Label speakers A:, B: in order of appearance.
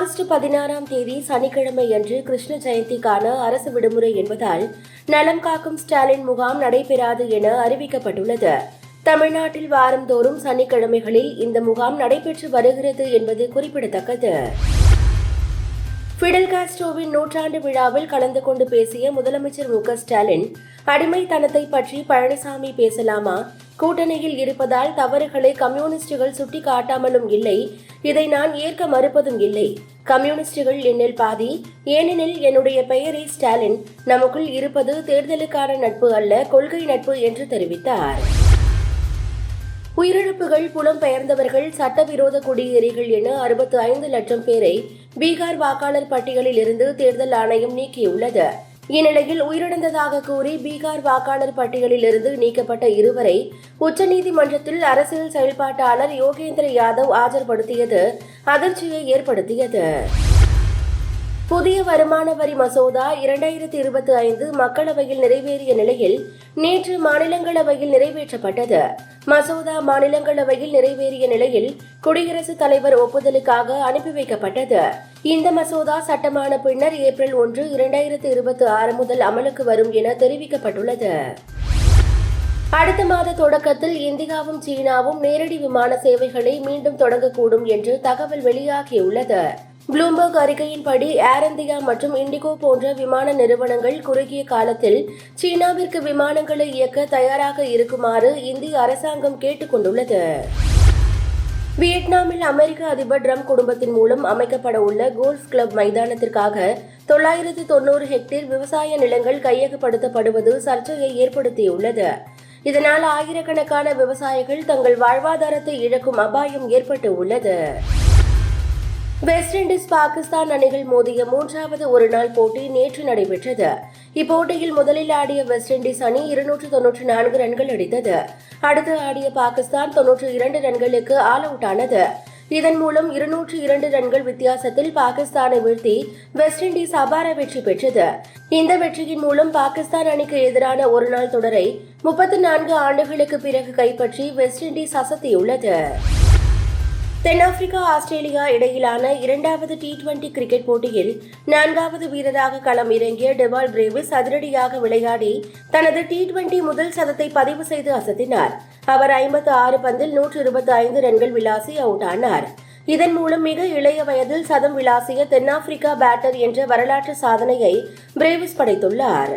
A: August பதினாறாம் தேதி சனிக்கிழமை அன்று கிருஷ்ண ஜெயந்திக்கான அரசு விடுமுறை என்பதால் நலம் காக்கும் ஸ்டாலின் முகாம் நடைபெறாது என அறிவிக்கப்பட்டுள்ளது. தமிழ்நாட்டில் வாரந்தோறும் சனிக்கிழமைகளில் இந்த முகாம் நடைபெற்று வருகிறது என்பது குறிப்பிடத்தக்கது. ஃபிடல் காஸ்ட்ரோவின் நூற்றாண்டு விழாவில் கலந்து கொண்டு பேசிய முதலமைச்சர் மு க ஸ்டாலின் அடிமைத்தனத்தை பற்றி பழனிசாமி பேசலாமா? கூட்டணியில் இருப்பதால் தவறுகளை கம்யூனிஸ்டுகள் சுட்டி காட்டாமலும் இல்லை. இதை நான் ஏற்க மறுப்பதும் இல்லை. கம்யூனிஸ்டுகள் என்னில் பாதி ஏனெனில் என்னுடைய பெயரே ஸ்டாலின். நமக்குள் இருப்பது தேர்தலுக்கான நட்பு அல்ல கொள்கை நட்பு என்று தெரிவித்தார். உயிரிழப்புகள் புலம்பெயர்ந்தவர்கள் சட்டவிரோத குடியேறிகள் என அறுபத்து ஐந்து லட்சம் பேரை பீகார் வாக்காளர் பட்டியலில் இருந்து தேர்தல் ஆணையம் நீக்கியுள்ளது. இந்நிலையில் உயிரிழந்ததாக கூறி பீகார் வாக்காளர் பட்டியலில் இருந்து நீக்கப்பட்ட இருவரை உச்சநீதிமன்றத்தில் அரசியல் செயல்பாட்டாளர் யோகேந்திர யாதவ் ஆஜர்படுத்தியது. அதிர்ச்சியை ஏற்படுத்தியது. புதிய வருமான வரி மசோதா இரண்டாயிரத்தி இருபத்தி ஐந்து மக்களவையில் நிறைவேறிய நிலையில் நேற்று மாநிலங்களவையில் நிறைவேற்றப்பட்டது. மசோதா மாநிலங்களவையில் நிறைவேறிய நிலையில் குடியரசுத் தலைவர் ஒப்புதலுக்காக அனுப்பி வைக்கப்பட்டது இந்த மசோதா சட்டமான பின்னர் ஏப்ரல் ஒன்று இரண்டாயிரத்து இருபத்தி ஆறு முதல் அமலுக்கு வரும் என தெரிவிக்கப்பட்டுள்ளது. அடுத்த மாத தொடக்கத்தில் இந்தியாவும் சீனாவும் நேரடி விமான சேவைகளை மீண்டும் தொடங்கக்கூடும் என்று தகவல் வெளியாகியுள்ளது. ப்ளூம்பர்க் அறிக்கையின்படி ஏர் இந்தியா மற்றும் இண்டிகோ போன்ற விமான நிறுவனங்கள் குறுகிய காலத்தில் சீனாவிற்கு விமானங்களை இயக்க தயாராக இருக்குமாறு இந்திய அரசாங்கம் கேட்டுக்கொண்டுள்ளது. வியட்நாமில் அமெரிக்க அதிபர் ட்ரம்ப் குடும்பத்தின் மூலம் அமைக்கப்பட உள்ள கோல்ஃப் கிளப் மைதானத்திற்காக தொள்ளாயிரத்து தொன்னூறு ஹெக்டேர் விவசாய நிலங்கள் கையகப்படுத்தப்படுவது சர்ச்சையை ஏற்படுத்தியுள்ளது. இதனால் ஆயிரக்கணக்கான விவசாயிகள் தங்கள் வாழ்வாதாரத்தை இழக்கும் அபாயம் ஏற்பட்டு உள்ளது. வெஸ்ட் இண்டீஸ் பாகிஸ்தான் அணிகள் மோதிய மூன்றாவது ஒருநாள் போட்டி நேற்று நடைபெற்றது. இப்போட்டியில் முதலில் ஆடிய வெஸ்ட் இண்டீஸ் அணி இருநூற்று தொன்னூற்று நான்கு ரன்கள் அடித்தது. அடுத்து ஆடிய பாகிஸ்தான் தொன்னூற்று இரண்டு ரன்களுக்கு ஆல் அவுட் ஆனது. இதன் மூலம் இருநூற்று இரண்டு ரன்கள் வித்தியாசத்தில் பாகிஸ்தானை வீழ்த்தி வெஸ்ட் இண்டீஸ் அபார வெற்றி பெற்றது. இந்த வெற்றியின் மூலம் பாகிஸ்தான் அணிக்கு எதிரான ஒருநாள் தொடரை முப்பத்தி நான்கு ஆண்டுகளுக்கு பிறகு கைப்பற்றி வெஸ்ட் இண்டீஸ் அசத்தியுள்ளது. தென்னாப்பிரிக்கா ஆஸ்திரேலியா இடையிலான இரண்டாவது டி டுவெண்டி கிரிக்கெட் போட்டியில் நான்காவது வீரராக களம் இறங்கிய டெவால் பிரேவிஸ் அதிரடியாக விளையாடி தனது டி டுவெண்டி முதல் சதத்தை பதிவு செய்து அசத்தினார். அவர் ஐம்பத்து ஆறு பந்தில் நூற்று இருபத்தி ஐந்து ரன்கள் விளாசி அவுட் ஆனார். இதன் மூலம் மிக இளைய வயதில் சதம் விளாசிய தென்னாப்பிரிக்கா பேட்டர் என்ற வரலாற்று சாதனையை பிரேவிஸ் படைத்துள்ளார்.